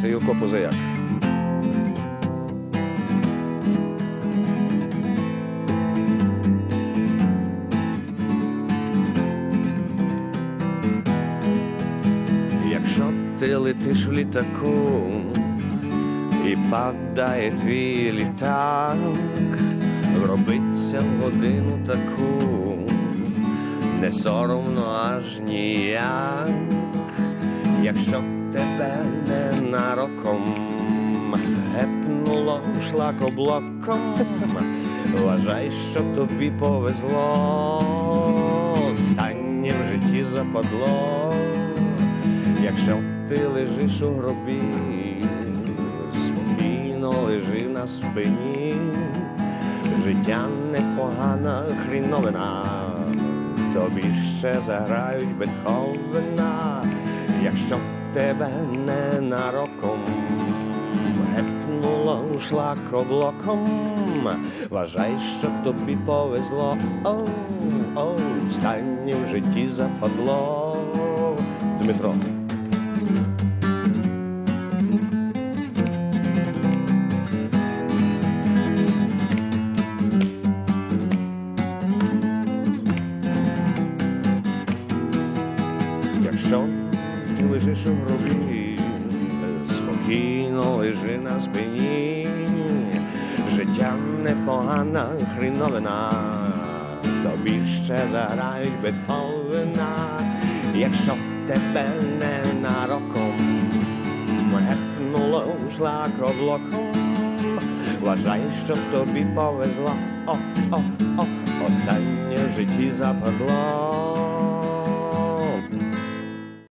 Це Юрко Позаяк. Якщо ти летиш в літаку і падає твій літак, робиться в годину таку, не соромно аж ніяк, якщо тебе ненароком гепнуло шлакоблоком, вважай, що тобі повезло, останнє в житті западло. Якщо ти лежиш у гробі, спокійно лежи на спині, життя непогана хріновина, тобі ще заграють Бетховена, якщо тебе не ненароком гепнуло шлакоблоком, вважай, що тобі повезло, оу, оу, останнє в житті западло. Дмитро. Якщо ти лежиш у гробі, спокійно лежи на спині, життя непогана хріновина, тобі ще заграють Бетховена, якщо тебе ненароком гепнуло шлакоблоком, вважай, що тобі повезло, о, о, о, останнє в житті западло.